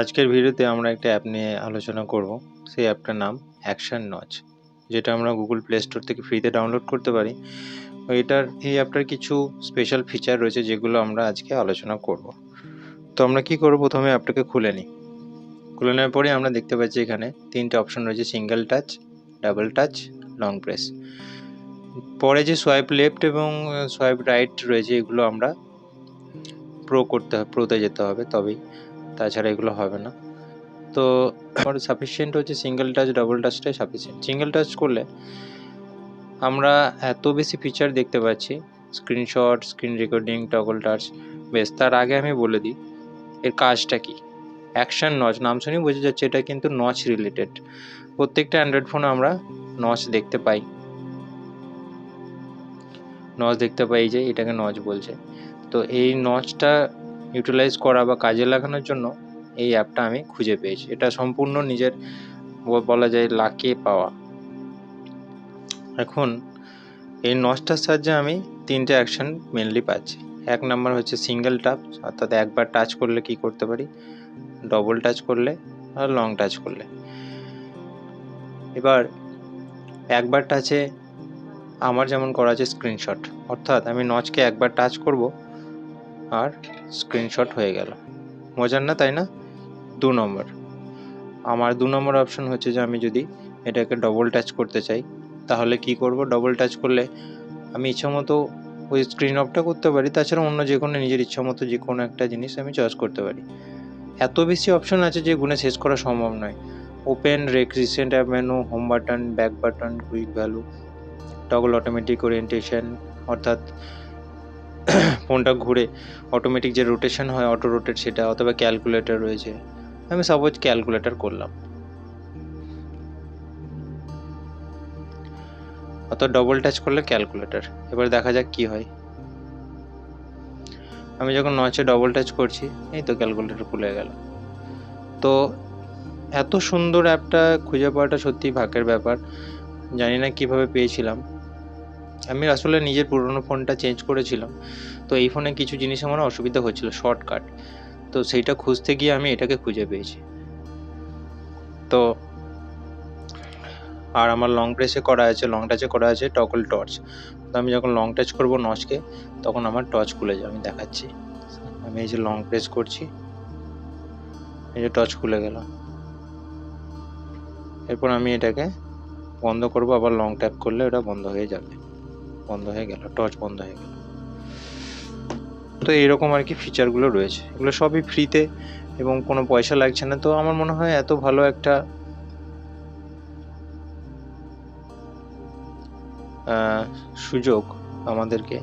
আজকের ভিডিওতে আমরা একটা অ্যাপ নিয়ে আলোচনা করব। সেই অ্যাপটার নাম অ্যাকশন নচ যেটা আমরা গুগল প্লে স্টোর থেকে ফ্রিতে ডাউনলোড করতে পারি। এটার, এই অ্যাপটার কিছু স্পেশাল ফিচার রয়েছে যেগুলো আমরা আজকে আলোচনা করব। তো আমরা কি করব? প্রথমে অ্যাপটাকে খুলে নিই। খুলে নেওয়ার পরে আমরা দেখতে পাচ্ছি এখানে তিনটে অপশন রয়েছে single touch double touch long press পরে যে সোয়াইপ লেফট এবং সোয়াইপ রাইট রয়েছে, এগুলো আমরা প্রো করতে হবে প্রোতে যেতে হবে তবেই। তাছাড়া এগুলো হবে না। তো আমার সাফিসিয়েন্ট হচ্ছে সিঙ্গেল টাচ ডাবল টাচটাই সাফিসিয়েন্ট সিঙ্গেল টাচ করলে আমরা এত বেশি ফিচার দেখতে পাচ্ছি। Screenshot screen recording toggle touch বেশ, তার আগে আমি বলে দিই, এর কাজটা কি? অ্যাকশন নচ নাম শুনেই বোঝা যাচ্ছে এটা কিন্তু নচ রিলেটেড প্রত্যেকটা অ্যান্ড্রয়েড ফোনে আমরা নচ দেখতে পাই। নচ দেখতে পাই যে এটাকে নচ বলছে। তো এই নচটা ইউটিলাইজ করা বা কাজে লাগানোর জন্য এই অ্যাপটা আমি খুঁজে পেয়েছি। এটা সম্পূর্ণ নিজের বলা যায় লাকে পাওয়া। এখন এই নচটার সাহায্যে আমি তিনটে অ্যাকশন মেনলি পাচ্ছি। এক নাম্বার হচ্ছে সিঙ্গেল টাচ অর্থাৎ একবার টাচ করলে কি করতে পারি? ডবল টাচ করলে আর লং টাচ করলে। এবার একবার টাচে আমার যেমন করা আছে স্ক্রিনশট অর্থাৎ আমি নচকে একবার টাচ করব আর স্ক্রিনশট হয়ে গেল। মজার না, তাই না? দু নম্বর। আমার দু নম্বর অপশন হচ্ছে যে, আমি যদি এটাকে ডবল টাচ করতে চাই, তাহলে কি করব? ডবল টাচ করলে আমি ইচ্ছা মতো ওই স্ক্রিন অফটা করতে পারি। তাছাড়া অন্য যে কোনো নিজের ইচ্ছা মতো যে কোনো একটা জিনিস আমি চয়েস করতে পারি। এত বেশি অপশন আছে যে গুণে শেষ করা সম্ভব নয়। Open rake recent app menu home button back button quick value toggle automatic orientation অর্থাৎ ফোনটা ঘুরে অটোমেটিক যে রোটেশন হয় অটো রোটেট সেটা অথবা ক্যালকুলেটর রয়েছে। আমি সাপোজ ক্যালকুলেটর করলাম। অত ডবল টাচ করলে ক্যালকুলেটর এবার দেখা যাক কি হয়। আমি যখন নচে ডবল টাচ করছি, এই তো ক্যালকুলেটর খুলে গেল। তো এত সুন্দর অ্যাপটা খুঁজে পাওয়াটা সত্যি ভাগ্যের ব্যাপার। জানি না কীভাবে পেয়েছিলাম। আমি আসলে নিজের পুরনো ফোনটা চেঞ্জ করেছিলাম। তো এই ফোনে কিছু জিনিস আমার অসুবিধা হচ্ছিল শর্টকাট তো সেইটা খুঁজতে গিয়ে আমি এটাকে খুঁজে পেয়েছি। তো আর আমার লং প্রেসে করা আছে লং টাচে করা আছে টকল টর্চ তো আমি যখন লং টাচ করব নচকে, তখন আমার টর্চ খুলে যাবে, আমি দেখাচ্ছি। আমি এই যে লং প্রেস করছি, এই যে টর্চ খুলে গেল। এরপর আমি এটাকে বন্ধ করব, আবার লং ট্যাপ করলে ওটা বন্ধ হয়ে যাবে। বন্ধ হয়ে গেল টর্চ বন্ধ হয়ে গেল। তো এইরকম আর কি ফিচারগুলো রয়েছে। এগুলো সবই ফ্রিতে এবং কোনো পয়সা লাগছে না। তো আমার মনে হয় এত ভালো একটা সুযোগ আমাদেরকে